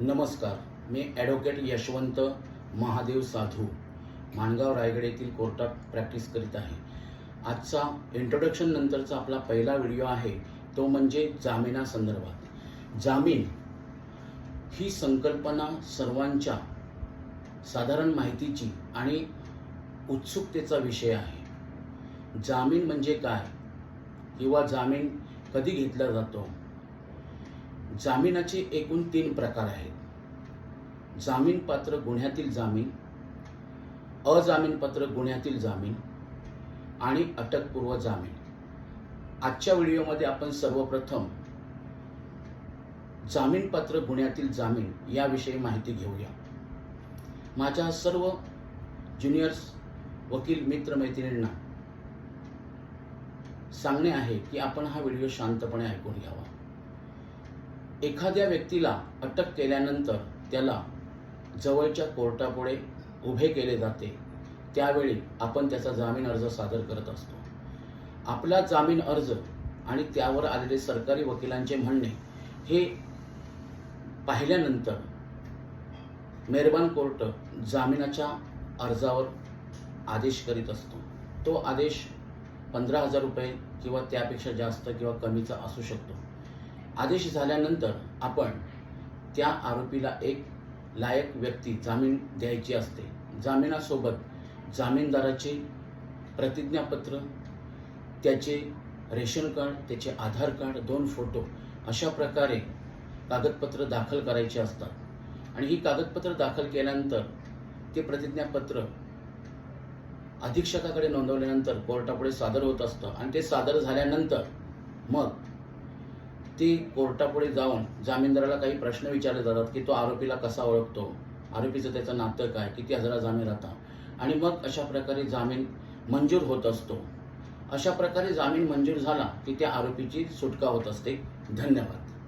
नमस्कार मी ॲडव्होकेट यशवंत महादेव साधू माणगाव रायगड येथील कोर्टात प्रॅक्टिस करीत आहे. आजचा इंट्रोडक्शन नंतरचा आपला पहिला व्हिडिओ आहे तो म्हणजे जामिनासंदर्भात जामीन ही संकल्पना सर्वांच्या साधारण माहितीची आणि उत्सुकतेचा विषय आहे. जामीन म्हणजे काय? किंवा जामीन कधी घेतला जातो? जामिनाचे एकूण तीन प्रकार आहेत. जामीनपात्र गुन्ह्यातील जामीन अजामीनपात्र गुन्ह्यातील जामीन आणि अटकपूर्व जामीन. आजच्या व्हिडिओमध्ये आपण सर्वप्रथम जामीनपात्र गुन्ह्यातील जामीन याविषयी माहिती घेऊया. माझ्या सर्व ज्युनियर्स वकील मित्रमैत्रिणींना सांगणे आहे की आपण हा व्हिडिओ शांतपणे ऐकून घ्यावा. एखाद्या व्यक्तीला अटक केल्यानंतर त्याला जवळच्या कोर्टापुढे उभे केले जाते. त्यावेळी आपण त्याचा जामीन अर्ज सादर करत असतो. आपला जामीन अर्ज आणि त्यावर आलेले सरकारी वकिलांचे म्हणणे हे पाहिल्यानंतर मेहरबान कोर्ट जामिनाच्या अर्जावर आदेश करीत असतो. तो आदेश पंधरा हजार रुपये किंवा त्यापेक्षा जास्त किंवा कमीचा असू शकतो. आदेश झाल्यानंतर आपण त्या आरोपीला एक लायक व्यक्ती जामीन द्यायची असते. जामिनासोबत जामीनदाराचे प्रतिज्ञापत्र त्याचे रेशन कार्ड त्याचे आधार कार्ड दोन फोटो अशा प्रकारे कागदपत्र दाखल करायचे असतात. आणि ही कागदपत्र दाखल केल्यानंतर ते प्रतिज्ञापत्र अधीक्षकाकडे नोंदवल्यानंतर कोर्टापुढे सादर होत असतं. आणि ते सादर झाल्यानंतर मग ती कोर्टापुढे जाऊन जामीनदाराला काही प्रश्न विचारले जातात की तो आरोपीला कसा ओळखतो? आरोपीचं त्याचं नातं काय? किती हजारा जामीन राहता? आणि मग अशा प्रकारे जामीन मंजूर होत असतो. अशा प्रकारे जामीन मंजूर झाला की त्या आरोपीची सुटका होत असते. धन्यवाद.